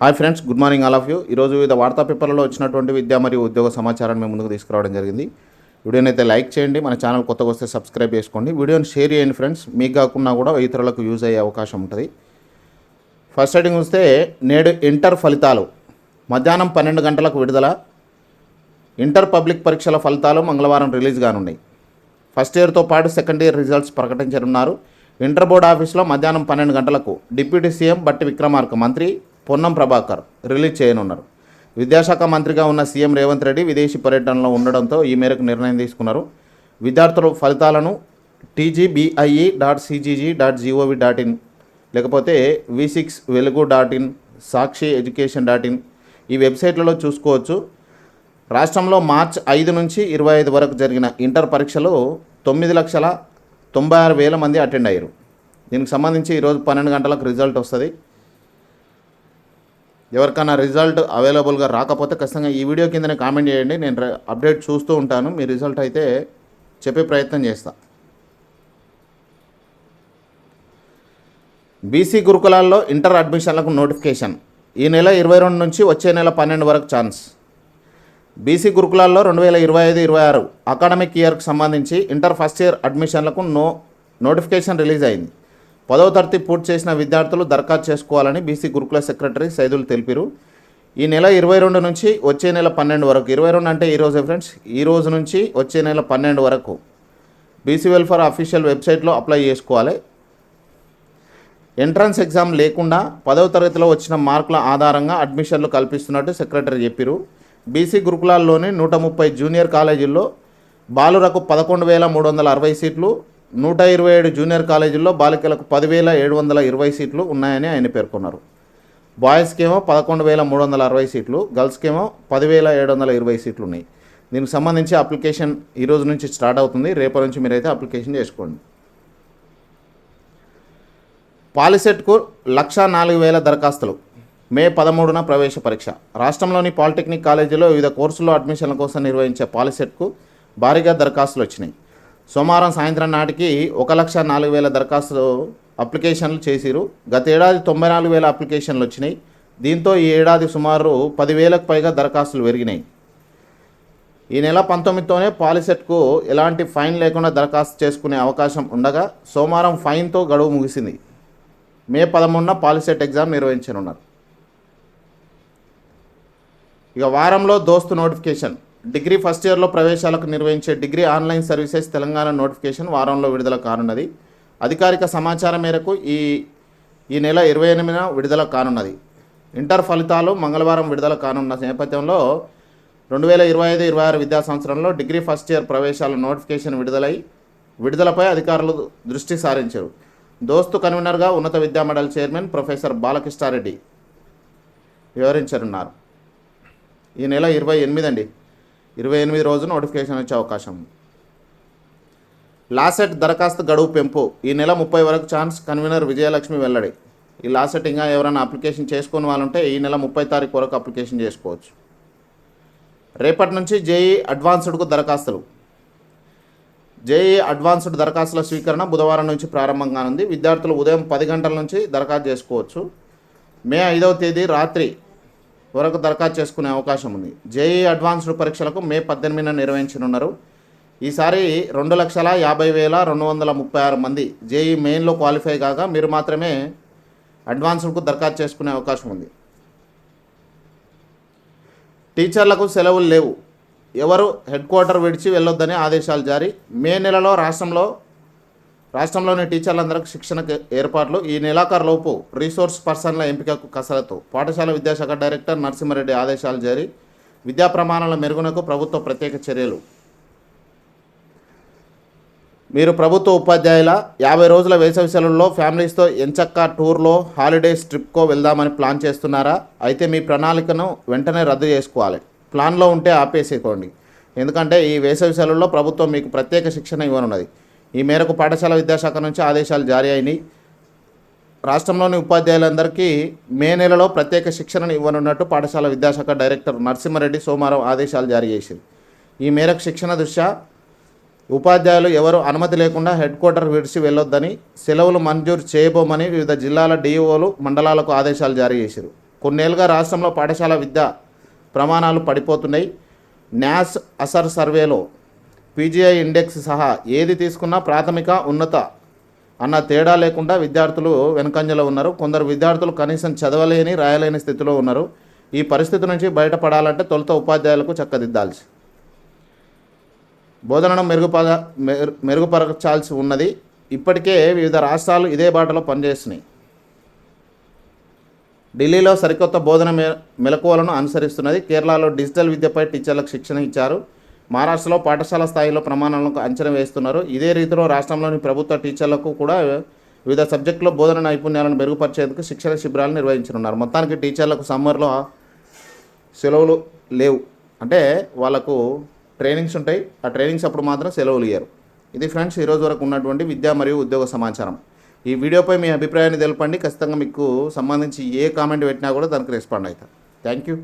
Hi friends good morning all of you. ఈరోజు వివిధ వార్తా పేపర్లలో వచ్చినటువంటి విద్యా మరియు ఉద్యోగ సమాచారాన్ని మేము ముందుకు తీసుకురావడం జరిగింది. వీడియోని అయితే లైక్ చేయండి మన ఛానల్ కొత్తగా వస్తే సబ్స్క్రైబ్ చేసుకోండి. వీడియోని షేర్ చేయండి ఫ్రెండ్స్ మీకు కాకుండా కూడా ఇతరులకు యూజ్ అయ్యే అవకాశం ఉంటుంది. ఫస్ట్ హెడింగ్ వస్తే నేడు ఇంటర్ ఫలితాలు. మధ్యాహ్నం పన్నెండు గంటలకు విడుదల. ఇంటర్ పబ్లిక్ పరీక్షల ఫలితాలు మంగళవారం రిలీజ్ కానున్నాయి. ఫస్ట్ ఇయర్తో పాటు సెకండ్ ఇయర్ రిజల్ట్స్ ప్రకటించనున్నారు. ఇంటర్ బోర్డ్ ఆఫీస్లో మధ్యాహ్నం పన్నెండు గంటలకు డిప్యూటీ సీఎం బట్టి విక్రమార్క మంత్రి పొన్నం ప్రభాకర్ రిలీజ్ చేయనున్నారు. విద్యాశాఖ మంత్రిగా ఉన్న సీఎం రేవంత్ రెడ్డి విదేశీ పర్యటనలో ఉండడంతో ఈ మేరకు నిర్ణయం తీసుకున్నారు. విద్యార్థుల ఫలితాలను TGBIE dot CGG dot GOV dot in లేకపోతే V six Velugu dot in Sakshi education dot in ఈ వెబ్సైట్లలో చూసుకోవచ్చు. రాష్ట్రంలో మార్చ్ ఐదు నుంచి ఇరవై ఐదు వరకు జరిగిన ఇంటర్ పరీక్షలు తొమ్మిది లక్షల తొంభై ఆరు వేల మంది అటెండ్ అయ్యారు. దీనికి సంబంధించి ఈరోజు పన్నెండు గంటలకు రిజల్ట్ వస్తుంది. ఎవరికైనా రిజల్ట్ అవైలబుల్గా రాకపోతే ఖచ్చితంగా ఈ వీడియో కిందనే కామెంట్ చేయండి. నేను అప్డేట్ చూస్తూ ఉంటాను. మీ రిజల్ట్ అయితే చెప్పే ప్రయత్నం చేస్తా. బీసీ గురుకులాల్లో ఇంటర్ అడ్మిషన్లకు నోటిఫికేషన్ ఈ నెల ఇరవై రెండు నుంచి వచ్చే నెల పన్నెండు వరకు ఛాన్స్ బీసీ గురుకులాల్లో రెండు వేల ఇరవై ఐదు ఇరవై ఆరు అకాడమిక్ ఇయర్కి సంబంధించి ఇంటర్ ఫస్ట్ ఇయర్ అడ్మిషన్లకు నో నోటిఫికేషన్ రిలీజ్ అయింది. పదవ తరగతి పూర్తి చేసిన విద్యార్థులు దరఖాస్తు చేసుకోవాలని బీసీ గురుకుల సెక్రటరీ సైదులు తెలిపారు. ఈ నెల ఇరవై రెండు నుంచి వచ్చే నెల పన్నెండు వరకు ఇరవై రెండు అంటే ఈరోజు ఫ్రెండ్స్ ఈ రోజు నుంచి వచ్చే నెల పన్నెండు వరకు బీసీ వెల్ఫేర్ అఫీషియల్ వెబ్సైట్లో అప్లై చేసుకోవాలి. ఎంట్రన్స్ ఎగ్జామ్ లేకుండా పదవ తరగతిలో వచ్చిన మార్కుల ఆధారంగా అడ్మిషన్లు కల్పిస్తున్నట్టు సెక్రటరీ చెప్పారు. బీసీ గురుకులాల్లోని నూట ముప్పై జూనియర్ కాలేజీల్లో బాలురకు పదకొండు వేల మూడు వందల అరవై సీట్లు నూట ఇరవై ఏడు జూనియర్ కాలేజీల్లో బాలికలకు పదివేల ఏడు వందల ఇరవై సీట్లు ఉన్నాయని ఆయన పేర్కొన్నారు. బాయ్స్కేమో పదకొండు వేల మూడు వందల అరవై సీట్లు గర్ల్స్కేమో పదివేల ఏడు వందల ఇరవై సీట్లు ఉన్నాయి దీనికి సంబంధించి అప్లికేషన్ ఈరోజు నుంచి స్టార్ట్ అవుతుంది. రేపటి నుంచి మీరైతే అప్లికేషన్ చేసుకోండి. పాలిసెట్కు లక్ష నాలుగు వేల దరఖాస్తులు. మే పదమూడున ప్రవేశ పరీక్ష. రాష్ట్రంలోని పాలిటెక్నిక్ కాలేజీలో వివిధ కోర్సుల్లో అడ్మిషన్ల కోసం నిర్వహించే పాలిసెట్కు భారీగా దరఖాస్తులు వచ్చినాయి. సోమవారం సాయంత్రం నాటికి ఒక లక్ష నాలుగు వేల దరఖాస్తులు అప్లికేషన్లు చేసిరు. గత ఏడాది తొంభై నాలుగు వేల అప్లికేషన్లు వచ్చినాయి. దీంతో ఈ ఏడాది సుమారు పదివేలకు పైగా దరఖాస్తులు పెరిగినాయి. ఈ నెల పంతొమ్మిదితోనే పాలిసెట్కు ఎలాంటి ఫైన్ లేకుండా దరఖాస్తు చేసుకునే అవకాశం ఉండగా సోమవారం ఫైన్తో గడువు ముగిసింది. మే పదమూడున పాలిసెట్ ఎగ్జామ్ నిర్వహించనున్నారు. ఇక వారంలో దోస్తు నోటిఫికేషన్. డిగ్రీ ఫస్ట్ ఇయర్లో ప్రవేశాలకు నిర్వహించే degree online services Telangana notification వారంలో విడుదల కానున్నది. అధికారిక సమాచారం మేరకు ఈ ఈ నెల ఇరవై ఎనిమిదిన విడుదల కానున్నది. ఇంటర్ ఫలితాలు మంగళవారం విడుదల కానున్న నేపథ్యంలో రెండు వేల ఇరవై ఐదు ఇరవై ఆరు విద్యా సంవత్సరంలో డిగ్రీ ఫస్ట్ ఇయర్ ప్రవేశాల నోటిఫికేషన్ విడుదలై విడుదలపై అధికారులు దృష్టి సారించారు. దోస్తు కన్వీనర్గా ఉన్నత విద్యామండలి చైర్మన్ ప్రొఫెసర్ బాలకృష్ణారెడ్డి వివరించనున్నారు. ఈ నెల ఇరవై ఎనిమిది అండి. ఇరవై ఎనిమిది రోజు నోటిఫికేషన్ వచ్చే అవకాశం ఉంది. లాసెట్ దరఖాస్తు గడువు పెంపు. ఈ నెల ముప్పై వరకు ఛాన్స్ కన్వీనర్ విజయలక్ష్మి వెల్లడి. ఈ లాసెట్ ఇంకా ఎవరైనా అప్లికేషన్ చేసుకుని వాళ్ళు ఉంటే ఈ నెల ముప్పై తారీఖు వరకు అప్లికేషన్ చేసుకోవచ్చు. రేపటి నుంచి జేఈ అడ్వాన్స్డ్కు దరఖాస్తులు. జేఈ అడ్వాన్స్డ్ దరఖాస్తుల స్వీకరణ బుధవారం నుంచి ప్రారంభం కానుంది. విద్యార్థులు ఉదయం పది గంటల నుంచి దరఖాస్తు చేసుకోవచ్చు. మే ఐదవ తేదీ రాత్రి వరకు దరఖాస్తు చేసుకునే అవకాశం ఉంది. జేఈ అడ్వాన్స్డ్ పరీక్షలకు మే పద్దెనిమిదిన నిర్వహించనున్నారు. ఈసారి రెండు లక్షల యాభై వేల రెండు వందల ముప్పై ఆరు మంది జేఈ మెయిన్లో క్వాలిఫై కాగా మీరు మాత్రమే అడ్వాన్స్డ్కు దరఖాస్తు చేసుకునే అవకాశం ఉంది. టీచర్లకు సెలవులు లేవు. ఎవరు హెడ్ క్వార్టర్ విడిచి వెళ్ళొద్దని ఆదేశాలు జారీ. మే నెలలో రాష్ట్రంలో రాష్ట్రంలోని టీచర్లందరికీ శిక్షణకు ఏర్పాట్లు. ఈ నెలాఖరులోపు రీసోర్స్ పర్సన్ల ఎంపికకు కసరత్తు. పాఠశాల విద్యాశాఖ డైరెక్టర్ నరసింహారెడ్డి ఆదేశాలు జారీ. విద్యా ప్రమాణాల మెరుగునకు ప్రభుత్వ ప్రత్యేక చర్యలు. మీరు ప్రభుత్వ ఉపాధ్యాయుల యాభై రోజుల వేసవి సెలవుల్లో ఫ్యామిలీస్తో ఎంచక్క టూర్లో హాలిడేస్ ట్రిప్కో వెళ్దామని ప్లాన్ చేస్తున్నారా? అయితే మీ ప్రణాళికను వెంటనే రద్దు చేసుకోవాలి. ప్లాన్లో ఉంటే ఆపేసేకోండి ఎందుకంటే ఈ వేసవి సెలవుల్లో ప్రభుత్వం మీకు ప్రత్యేక శిక్షణ ఇవ్వనున్నది. ఈ మేరకు పాఠశాల విద్యాశాఖ నుంచి ఆదేశాలు జారీ అయినాయి. రాష్ట్రంలోని ఉపాధ్యాయులందరికీ మే నెలలో ప్రత్యేక శిక్షణను ఇవ్వనున్నట్టు పాఠశాల విద్యాశాఖ డైరెక్టర్ నరసింహారెడ్డి సోమవారం ఆదేశాలు జారీ చేసింది. ఈ మేరకు శిక్షణ దృష్ట్యా ఉపాధ్యాయులు ఎవరు అనుమతి లేకుండా హెడ్ క్వార్టర్ విడిచి వెళ్ళొద్దని సెలవులు మంజూరు చేయబోమని వివిధ జిల్లాల డిఓలు మండలాలకు ఆదేశాలు జారీ చేశారు. కొన్నేళ్ళుగా రాష్ట్రంలో పాఠశాల విద్య ప్రమాణాలు పడిపోతున్నాయి. న్యాస్ అసర్ సర్వేలో పీజీఐ ఇండెక్స్ సహా ఏది తీసుకున్నా ప్రాథమిక ఉన్నత అన్న తేడా లేకుండా విద్యార్థులు వెనుకంజలో ఉన్నారు. కొందరు విద్యార్థులు కనీసం చదవలేని రాయలేని స్థితిలో ఉన్నారు. ఈ పరిస్థితి నుంచి బయటపడాలంటే తొలుత ఉపాధ్యాయులకు చక్కదిద్దాల్సి బోధనను మెరుగుపర మెరు- మెరుగుపరచాల్సి ఉన్నది. ఇప్పటికే వివిధ రాష్ట్రాలు ఇదే బాటలో పనిచేస్తున్నాయి ఢిల్లీలో సరికొత్త బోధన మె మెలకువలను అనుసరిస్తున్నది. కేరళలో డిజిటల్ విద్యపై టీచర్లకు శిక్షణ ఇచ్చారు. మహారాష్ట్రలో పాఠశాల స్థాయిలో ప్రమాణాలను అంచనా వేస్తున్నారు. ఇదే రీతిలో రాష్ట్రంలోని ప్రభుత్వ టీచర్లకు కూడా వివిధ సబ్జెక్టులో బోధన నైపుణ్యాలను మెరుగుపరిచేందుకు శిక్షణ శిబిరాలు నిర్వహించనున్నారు. మొత్తానికి టీచర్లకు సమ్మర్లో సెలవులు లేవు. అంటే వాళ్ళకు ట్రైనింగ్స్ ఉంటాయి. ఆ ట్రైనింగ్స్ అప్పుడు మాత్రం సెలవులు ఇయ్యరు. ఇది ఫ్రెండ్స్ ఈరోజు వరకు ఉన్నటువంటి విద్య మరియు ఉద్యోగ సమాచారం. ఈ వీడియోపై మీ అభిప్రాయాన్ని తెలపండి. ఖచ్చితంగా మీకు సంబంధించి ఏ కామెంట్ పెట్టినా కూడా దానికి రెస్పాండ్ అవుతాను థ్యాంక్ యూ.